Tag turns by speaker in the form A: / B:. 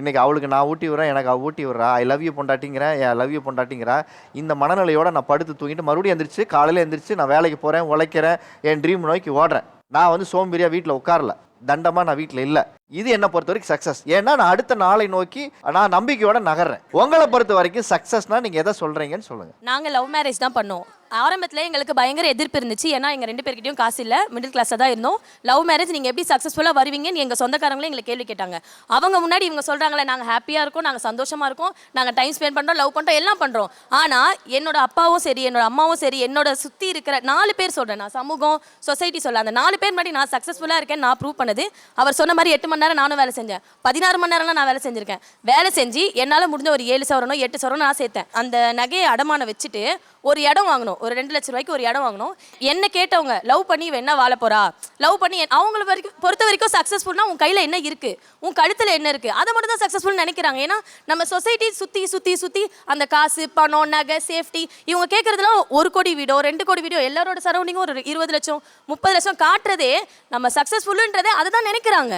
A: இன்றைக்கி அவளுக்கு நான் ஊட்டி விட்றேன் எனக்கு அவள் ஊட்டி விட்றா. ஐ லவ் யூ பொண்டாட்டிங்கிறேன் ஐ லவ் யூ பொண்டாட்டிங்கிறா. இந்த மனநிலையோட நான் படுத்து தூங்கிட்டு மறுபடியும் எந்திரிச்சு காலையில் எந்திரிச்சு நான் வேலைக்கு போகிறேன் உழைக்கிறேன் என் ட்ரீம் நோக்கி ஓடுறேன். நான் வந்து சோம்பேறியாக வீட்டில் உட்காரல. தண்டமாக நான் வீட்டில் இல்லை. இது என்னை பொறுத்த வரைக்கும் சக்ஸஸ் ஏன்னா நான் அடுத்த நாளை நோக்கி நான் நம்பிக்கையோட நகர்றேன். உங்களை பொறுத்த வரைக்கும் சக்ஸஸ்னா நீங்கள் எதை சொல்கிறீங்கன்னு சொல்லுங்கள்
B: நாங்கள் லவ் மேரேஜ் தான் பண்ணுவோம். ஆரம்பத்தில் எங்களுக்கு பயங்கர எதிர்ப்பு இருந்துச்சு. ஏன்னா எங்கள் ரெண்டு பேர்கிட்டயும் காசு இல்லை. மிடில் கிளாஸாக தான் இருந்தோம். லவ் மேரேஜ் நீங்கள் எப்படி சக்ஸஸ்ஃபுல்லாக வருவீங்கன்னு எங்கள் சொந்தக்காரங்களே எங்களை கேள்வி கேட்டாங்க. அவங்க முன்னாடி இவங்க சொல்கிறாங்களே நாங்கள் ஹாப்பியாக இருக்கோம் நாங்கள் சந்தோஷமாக இருக்கோம் நாங்கள் டைம் ஸ்பெண்ட் பண்ணுறோம் லவ் பண்ணுறோம் எல்லாம் பண்ணுறோம் ஆனால் என்னோட அப்பாவும் சரி என்னோட அம்மாவும் சரி என்னோட சுற்றி இருக்கிற நாலு பேர் சொல்கிறேன் நான் சமூகம் சொசைட்டி சொல்ல அந்த நாலு பேர் முன்னாடி நான் சக்ஸஸ்ஃபுல்லாக இருக்கேன் நான் ப்ரூவ் பண்ணது. அவர் சொன்ன மாதிரி எட்டு மணி நேரம் நானும் வேலை செஞ்சேன். பதினாறு மணி நேரம்லாம் நான் வேலை செஞ்சுருக்கேன். வேலை செஞ்சு என்னால் முடிஞ்ச ஒரு ஏழு சவரனோ எட்டு சவரனோ நான் சேர்த்தேன். அந்த நகையை அடமான வச்சுட்டு ஒரு இடம் வாங்கணும். ஒரு ரெண்டு லட்ச ரூபாய்க்கு ஒரு இடம் வாங்கணும். என்ன கேட்டவங்க லவ் பண்ணி என்ன வாழ போறா? லவ் பண்ணி அவங்கள வரைக்கும் பொறுத்த வரைக்கும் சக்ஸஸ்ஃபுல்னா உன் கையில் என்ன இருக்கு? உன் கழுத்தில் என்ன இருக்கு? அதை மட்டும் தான் சக்ஸஸ்ஃபுல் நினைக்கிறாங்க. ஏன்னா நம்ம சொசைட்டி சுற்றி சுற்றி சுற்றி அந்த காசு பணம் நகை சேஃப்டி இவங்க கேட்குறதுலாம் ஒரு கோடி வீடோ ரெண்டு கோடி வீடோ எல்லாரோட சரௌண்டிங்கும் ஒரு இருபது லட்சம் முப்பது லட்சம் காட்டுறதே நம்ம சக்ஸஸ்ஃபுல்லுன்றதே அதை தான் நினைக்கிறாங்க.